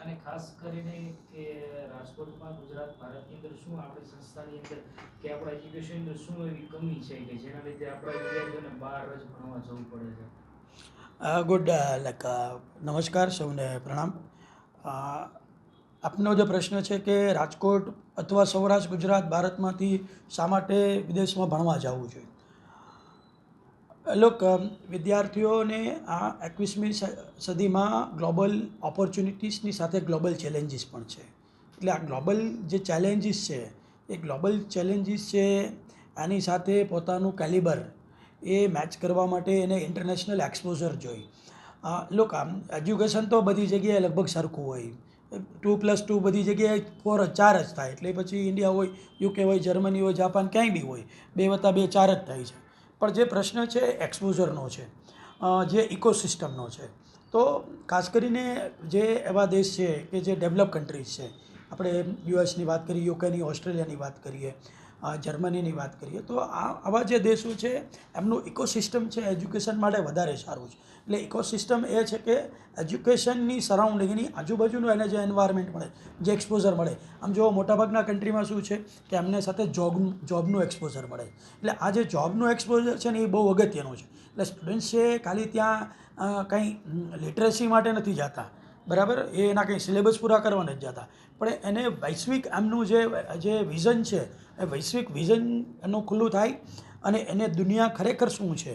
અને ખાસ કરીને કે રાજકોટમાં ગુજરાત, ભારતની અંદર શું આપણી સંસ્થાની અંદર કે આપણા એજ્યુકેશનની અંદર શું એવી કમી છે કે જેના લીધે આપણા વિદ્યાર્થીઓને બહાર જ ભણવા જવું પડે છે? ગુડ લાઈક નમસ્કાર, સૌને પ્રણામ. આપનો જે પ્રશ્ન છે કે રાજકોટ અથવા સૌરાષ્ટ્ર, ગુજરાત, ભારતમાંથી શા માટે વિદેશમાં ભણવા જવું જોઈએ? લોક વિદ્યાર્થીઓને આ એકવીસમી સદીમાં ગ્લોબલ ઓપોર્ચ્યુનિટીસની સાથે ગ્લોબલ ચેલેન્જીસ પણ છે. એટલે આ ગ્લોબલ જે ચેલેન્જીસ છે, એ ગ્લોબલ ચેલેન્જીસ છે, આની સાથે પોતાનું કેલિબર એ મેચ કરવા માટે એને ઇન્ટરનેશનલ એક્સપોઝર જોઈ. લોક આમ એજ્યુકેશન તો બધી જગ્યાએ લગભગ સરખું હોય. ટુ પ્લસ ટુ બધી જગ્યાએ ફોર ચાર જ થાય. એટલે પછી ઇન્ડિયા હોય યુકે હોય જર્મની હોય જાપાન ક્યાંય બી હોય, બે વત્તા બે, ચાર જ થાય છે. પણ જે પ્રશ્ન છે એક્સપોઝરનો છે જે ઇકોસિસ્ટમનો છે. તો ખાસ કરીને જે એવા દેશ છે કે જે ડેવલપ કન્ટ્રીઝ છે, આપણે યુએસની વાત કરીએ યુકેની ઓસ્ટ્રેલિયાની વાત કરીએ જર્મનીની વાત કરીએ, તો આ આવા જે દેશો છે, એમનું ઇકોસિસ્ટમ છે એજ્યુકેશન માટે વધારે સારું છે. એટલે ઇકોસિસ્ટમ એ છે કે એજ્યુકેશનની સરાઉન્ડિંગની આજુબાજુનું એને જે એન્વાયરમેન્ટ મળે, જે એક્સપોઝર મળે. આમ જો મોટાભાગના કન્ટ્રીમાં શું છે કે એમને સાથે જોબ જોબનું એક્સપોઝર મળે. એટલે આ જે જોબનું એક્સપોઝર છે ને એ બહુ અગત્યનું છે. એટલે સ્ટુડન્ટ્સ ખાલી ત્યાં કંઈ લિટરેસી માટે નથી જતા. બરાબર? એ એના કંઈ સિલેબસ પૂરા કરવા નથી જતા. પણ એને વૈશ્વિક એમનું જે જે વિઝન છે, એ વૈશ્વિક વિઝન એનું ખુલ્લું થાય અને એને દુનિયા ખરેખર શું છે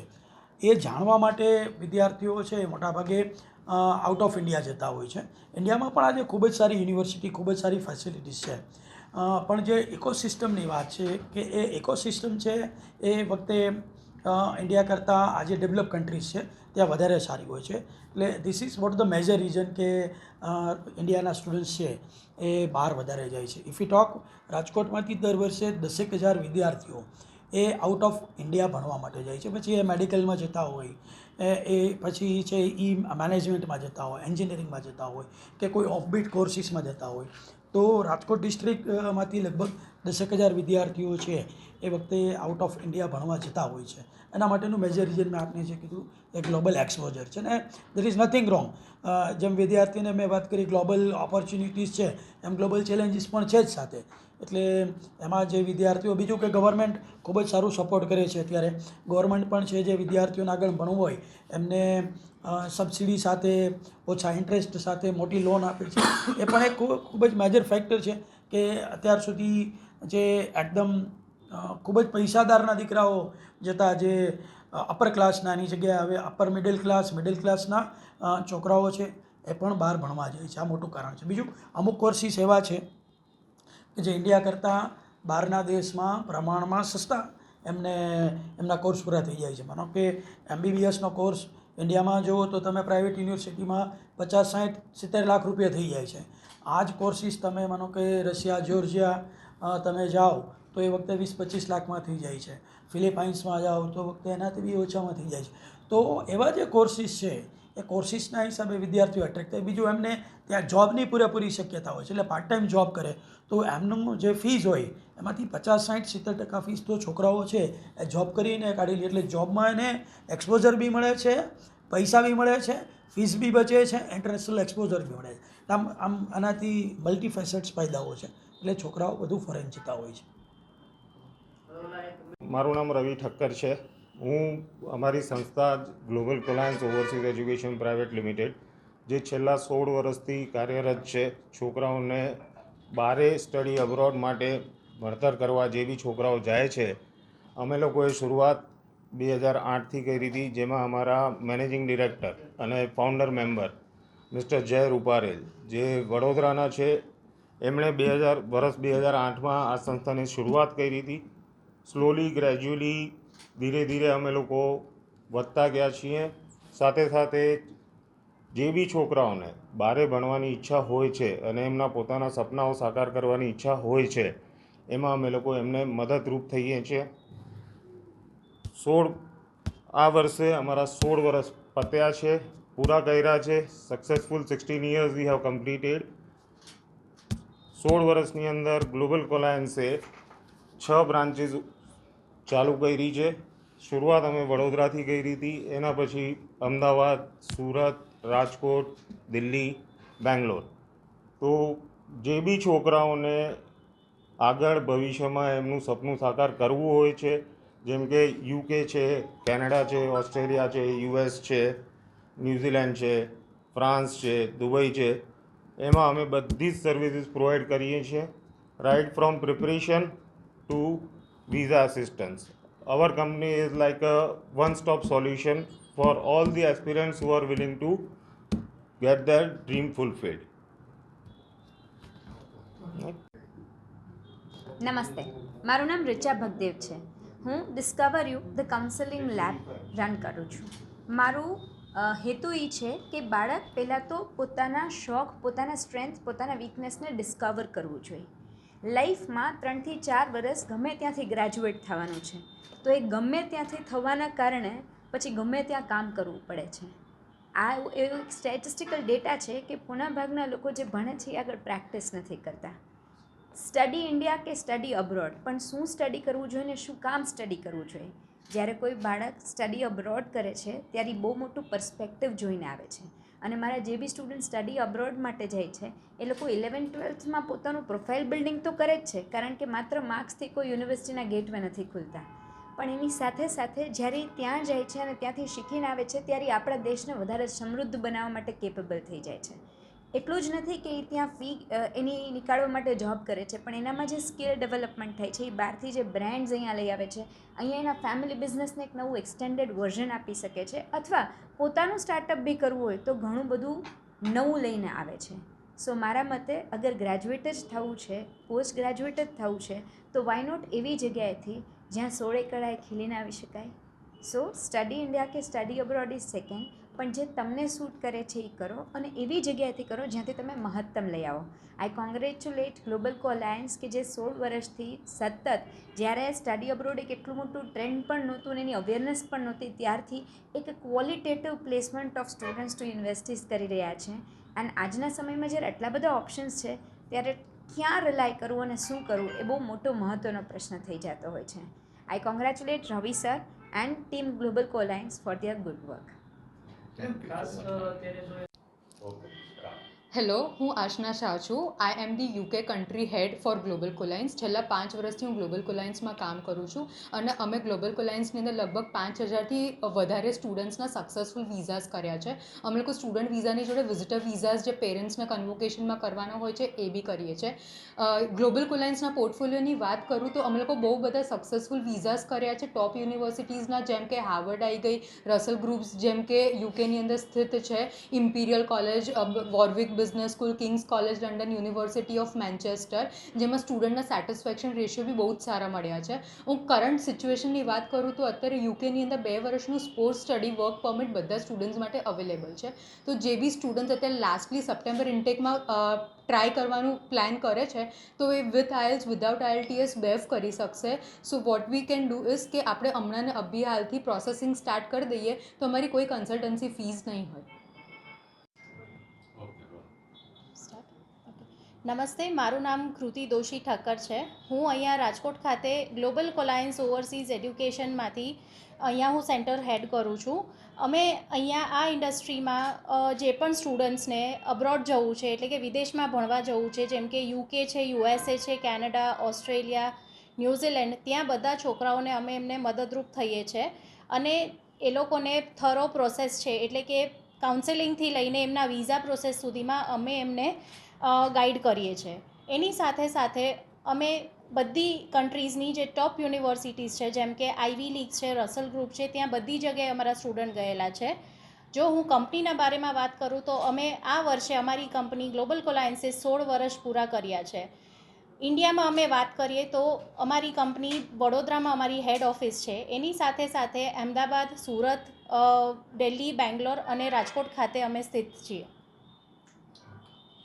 એ જાણવા માટે વિદ્યાર્થીઓ છે એ મોટાભાગે આઉટ ઓફ ઇન્ડિયા જતા હોય છે. ઇન્ડિયામાં પણ આજે ખૂબ જ સારી યુનિવર્સિટી ખૂબ જ સારી ફેસિલિટીઝ છે. પણ જે ઇકોસિસ્ટમની વાત છે કે એ ઇકોસિસ્ટમ છે એ વખતે ઇન્ડિયા કરતાં આજે ડેવલપ કન્ટ્રીઝ છે. ત્યાં વધારે સારી હોય છે. એટલે this is what the major reason કે ઇન્ડિયાના સ્ટુડન્ટ્સ છે એ બહાર વધારે જાય છે. ઇફ યુ ટોક રાજકોટમાંથી દર વર્ષે દસેક હજાર વિદ્યાર્થીઓ એ આઉટ ઓફ ઇન્ડિયા ભણવા માટે જાય છે. પછી એ મેડિકલમાં જતા હોય, એ પછી છે એ મેનેજમેન્ટમાં જતા હોય એન્જિનિયરિંગમાં જતા હોય કે કોઈ ઓફબીટ કોર્સિસમાં જતા હોય. તો રાજકોટ ડિસ્ટ્રિક્ટમાંથી લગભગ દસેક હજાર વિદ્યાર્થીઓ છે એ વખતે આઉટ ઓફ ઇન્ડિયા ભણવા જતા હોય છે. એના માટેનું મેજર રીઝન મેં આપને જે કીધું, એ ગ્લોબલ એક્સપોઝર છે. ને દેર ઇઝ નથિંગ રોંગ જેમ વિદ્યાર્થીને મેં વાત કરી ગ્લોબલ ઓપોર્ચ્યુનિટીઝ છે, એમ ગ્લોબલ ચેલેન્જીસ પણ છે જ સાથે. એટલે એમાં જે વિદ્યાર્થીઓ, બીજું કે ગવર્મેન્ટ ખૂબ જ સારું સપોર્ટ કરે છે અત્યારે. ગવર્મેન્ટ પણ છે જે વિદ્યાર્થીઓને આગળ ભણવું હોય, એમને સબસિડી સાથે, ઓછા ઇન્ટરેસ્ટ સાથે મોટી લોન આપે છે. એ પણ એક ખૂબ જ મેજર ફેક્ટર છે કે અત્યાર સુધી જે એકદમ ખૂબ જ પૈસાદારના દીકરાઓ જતા જે અપર ક્લાસના એની જગ્યાએ હવે અપર મિડલ ક્લાસ મિડલ ક્લાસના છોકરાઓ છે, એ પણ બહાર ભણવા જાય છે. આ મોટું કારણ છે. બીજું, અમુક કોર્સિસ એવા છે કે જે ઇન્ડિયા કરતાં બહારના દેશમાં પ્રમાણમાં સસ્તા એમને, એમના કોર્સ પૂરા થઈ જાય છે. માનો કે એમબીબીએસનો કોર્સ ઇન્ડિયામાં જુઓ તો તમે પ્રાઇવેટ યુનિવર્સિટીમાં પચાસ, સાઠ, સિત્તેર લાખ રૂપિયા થઈ જાય છે. આ જ કોર્સિસ તમે માનો કે રશિયા જ્યોર્જિયા તમે જાઓ તો એ વખતે વીસ પચીસ લાખમાં થઈ જાય છે. ફિલિપાઇન્સમાં જાઓ તો વખતે એનાથી બી ઓછામાં થઈ જાય છે. તો એવા જે કોર્સિસ છે, એ કોર્સિસના હિસાબે વિદ્યાર્થીઓ એટ્રેક્ટ થાય. બીજું એમને ત્યાં જોબની પૂરેપૂરી શક્યતા હોય છે. એટલે પાર્ટ ટાઈમ જોબ કરે. તો એમનું જે ફીસ હોય, એમાંથી પચાસ, સાઠ, સિત્તેર ટકા ફીસ તો છોકરાઓ છે. એ જોબ કરીને કાઢી લે. એટલે જોબમાં એને એક્સપોઝર બી મળે છે, પૈસા બી મળે છે ફીસ બી બચે છે ઇન્ટરનેશનલ એક્સપોઝર બી મળે છે. આમ આમ આનાથી મલ્ટી ફેસેટ્સ ફાયદાઓ છે. એટલે છોકરાઓ બધું ફોરેન જતા હોય છે. મારું નામ રવિ ઠક્કર છે. હું અમારી સંસ્થા Global Colliance overseas education private limited, જે છેલ્લા સોળ વર્ષથી કાર્યરત છે. છોકરાઓને બારે સ્ટડી અબ્રોડ માટે ભણતર કરવા જે બી છોકરાઓ જાય છે, અમે લોકોએ શરૂઆત બે હજાર આઠથી કરી હતી, જેમાં અમારા મેનેજિંગ ડિરેક્ટર અને founder member mister Jay Ruparel, જે વડોદરાના છે. એમણે બે હજાર, વર્ષ બે હજાર આઠમાં આ સંસ્થાની શરૂઆત કરી હતી. સ્લોલી, ગ્રેજ્યુઅલી ધીરે ધીરે અમે લોકો વધતા ગયા છીએ. સાથે સાથે જે બી છોકરાઓને બારે ભણવાની ઈચ્છા હોય છે અને એમના પોતાના સપનાઓ સાકાર કરવાની ઈચ્છા હોય છે, એમાં અમે લોકો એમને મદદરૂપ થઈએ છીએ. સોળ, આ વર્ષે અમારા સોળ વર્ષ પત્યા છે, પૂરા કર્યા છે. Successful sixteen years we have completed સોળ વર્ષની અંદર ગ્લોબલ કોલાયન્સે છ બ્રાન્ચીસ ચાલુ કરી છે. શરૂઆત અમે વડોદરાથી કરી હતી. એના પછી અમદાવાદ, સુરત, રાજકોટ, દિલ્હી, બેંગ્લોર. તો જે બી છોકરાઓને આગળ ભવિષ્યમાં એમનું સપનું સાકાર કરવું હોય છે, જેમ કે યુકે છે, કેનેડા છે, ઓસ્ટ્રેલિયા છે યુએસ છે, ન્યૂઝીલેન્ડ છે, ફ્રાન્સ છે, દુબઈ છે, એમાં અમે બધી જ સર્વિસીસ પ્રોવાઈડ કરીએ છીએ. Right from preparation to visa assistance. Our company is like a one stop solution for all the aspirants who are willing to get their dream fulfilled. નમસ્તે મારું નામ રિચા ભગદેવ છે હું Discover You the counselling lab run કરું છું મારું હેતુ એ છે કે બાળક પહેલાં તો પોતાના શોખ પોતાના સ્ટ્રેન્થ પોતાના વીકનેસને ડિસ્કવર કરવું જોઈએ લાઈફમાં ત્રણથી ચાર વર્ષ ગમે ત્યાંથી ગ્રેજ્યુએટ થવાનું છે. તો એ ગમે ત્યાંથી થવાના કારણે પછી ગમે ત્યાં કામ કરવું પડે છે. આ એવું એક સ્ટેટિસ્ટિકલ ડેટા છે કે મોટાભાગના લોકો જે ભણે છે એ આગળ પ્રેક્ટિસ નથી કરતા. સ્ટડી ઇન્ડિયા કે સ્ટડી અબ્રોડ પણ શું સ્ટડી કરવું જોઈએ ને શું કામ સ્ટડી કરવું જોઈએ? જ્યારે કોઈ બાળક સ્ટડી અબ્રોડ કરે છે, ત્યારે બહુ મોટું પર્સપેક્ટિવ જોઈને આવે છે. અને મારા જે બી સ્ટુડન્ટ સ્ટડી અબ્રોડ માટે જાય છે, એ લોકો ઇલેવન ટ્વેલ્થમાં પોતાનું પ્રોફાઇલ બિલ્ડિંગ તો કરે જ છે, કારણ કે માત્ર માર્ક્સથી કોઈ યુનિવર્સિટીના ગેટવે નથી ખુલતા. પણ એની સાથે સાથે જ્યારે ત્યાં જાય છે અને ત્યાંથી શીખીને આવે છે, ત્યારે આપણા દેશને વધારે સમૃદ્ધ બનાવવા માટે કેપેબલ થઈ જાય છે. એટલું જ નથી કે એ ત્યાં ફી એની નીકાળવા માટે જોબ કરે છે, પણ એનામાં જે સ્કિલ ડેવલપમેન્ટ થાય છે, એ બહારથી જે બ્રાન્ડ્સ અહીંયા લઈ આવે છે, અહીંયા એના ફેમિલી બિઝનેસને એક નવું એક્સટેન્ડેડ વર્ઝન આપી શકે છે, અથવા પોતાનું સ્ટાર્ટઅપ બી કરવું હોય તો ઘણું બધું નવું લઈને આવે છે. સો મારા મતે અગર ગ્રેજ્યુએટ જ થવું છે પોસ્ટ ગ્રેજ્યુએટ જ થવું છે, તો વાય નોટ એવી જગ્યાએથી જ્યાં સોળે કળાએ ખીલીને આવી શકાય? સો સ્ટડી ઇન્ડિયા કે સ્ટડી અબ્રોડ ઇઝ સેકન્ડ પણ જે તમને સૂટ કરે છે એ કરો અને એવી જગ્યાએથી કરો જ્યાંથી તમે મહત્તમ લઈ આવો. I congratulate global co alliance કે જે સોળ વર્ષથી સતત જ્યારે સ્ટડી અબ્રોડ એક એટલું મોટું ટ્રેન્ડ પણ નહોતું એની અવેરનેસ પણ નહોતી, ત્યારથી એક qualitative placement of students to universities કરી રહ્યા છે. અને આજના સમયમાં જ્યારે આટલા બધા ઓપ્શન્સ છે, ત્યારે ક્યાં રિલાય કરવું અને શું કરવું એ બહુ મોટો મહત્ત્વનો પ્રશ્ન થઈ જતો હોય છે. I congratulate Ravi sir and team Global Colliance for their good work ખાસ અત્યારે જો હેલો હું આશના શાહ છું. I am the UK country head for Global Colliance છેલ્લા પાંચ વર્ષથી હું ગ્લોબલ કોલાઇન્સમાં કામ કરું છું અને અમે ગ્લોબલ કોલાઇન્સની અંદર લગભગ પાંચ હજારથી વધારે સ્ટુડન્ટ્સના સક્સેસફુલ વિઝાસ કર્યા છે. અમે લોકો સ્ટુડન્ટ વિઝાની જોડે વિઝિટર વિઝાસ જે પેરેન્ટ્સને કન્વોકેશનમાં કરવાના હોય છે, એ બી કરીએ છીએ. ગ્લોબલ કોલાઇન્સના પોર્ટફોલિયોની વાત કરું તો અમે લોકો બહુ બધા સક્સેસફુલ વિઝાસ કર્યા છે. ટોપ યુનિવર્સિટીઝના જેમ કે હાર્વર્ડ આવી ગઈ રસલ ગ્રુપ્સ જેમ કે યુકેની અંદર સ્થિત છે Imperial College Warwick Business School King's College London University of Manchester જેમાં સ્ટુડન્ટના સેટિસ્ફેક્શન રેશિયો બી બહુ જ સારા મળ્યા છે. હું કરંટ સિચ્યુએશનની વાત કરું તો અત્યારે યુકેની અંદર બે વર્ષનું સ્પોર્ટ્સ સ્ટડી વર્ક પરમિટ બધા સ્ટુડન્ટ્સ માટે અવેલેબલ છે. તો જે બી સ્ટુડન્ટ્સ અત્યારે લાસ્ટલી સપ્ટેમ્બર ઇન્ટેકમાં ટ્રાય કરવાનું પ્લાન કરે છે, તો એ વિથ આયલ્સ વિધાઉટ આયલટીએસ બેફ કરી શકશે. So what we can do is કે આપણે હમણાં અભિયાલથી પ્રોસેસિંગ સ્ટાર્ટ કરી દઈએ, તો અમારી કોઈ કન્સલ્ટન્સી ફીસ નહીં હોય. નમસ્તે, મારું નામ કૃતિ દોશી ઠક્કર છે. હું અહીંયા રાજકોટ ખાતે ગ્લોબલ કોલાયન્સ ઓવરસીઝ એડ્યુકેશનમાંથી અહીંયા હું સેન્ટર હેડ કરું છું. અમે અહીંયા આ ઇન્ડસ્ટ્રીમાં જે પણ સ્ટુડન્ટ્સને અબ્રોડ જવું છે, એટલે કે વિદેશમાં ભણવા જવું છે, જેમ કે યુકે છે યુએસએ છે, કેનેડા, ઓસ્ટ્રેલિયા, ન્યૂઝીલેન્ડ, ત્યાં બધા છોકરાઓને અમે એમને મદદરૂપ થઈએ છીએ અને એ લોકોને થરો પ્રોસેસ છે, એટલે કે કાઉન્સેલિંગથી લઈને એમના વિઝા પ્રોસેસ સુધીમાં અમે એમને ગાઈડ કરીએ છીએ એની સાથે સાથે અમે બધી કન્ટ્રીઝની જે ટોપ યુનિવર્સિટીઝ છે, જેમ કે આઈવી લીગ છે રસલ ગ્રુપ છે, ત્યાં બધી જગ્યાએ અમારા સ્ટુડન્ટ ગયેલા છે. જો હું કંપનીના બારેમાં વાત કરું તો અમે આ વર્ષે અમારી કંપની ગ્લોબલ કોલાયન્સે સોળ વર્ષ પૂરા કર્યા છે. ઇન્ડિયામાં અમે વાત કરીએ તો અમારી કંપની વડોદરામાં અમારી હેડ ઓફિસ છે. એની સાથે સાથે અમદાવાદ, સુરત દિલ્હી, બેંગ્લોર અને રાજકોટ ખાતે અમે સ્થિત છીએ.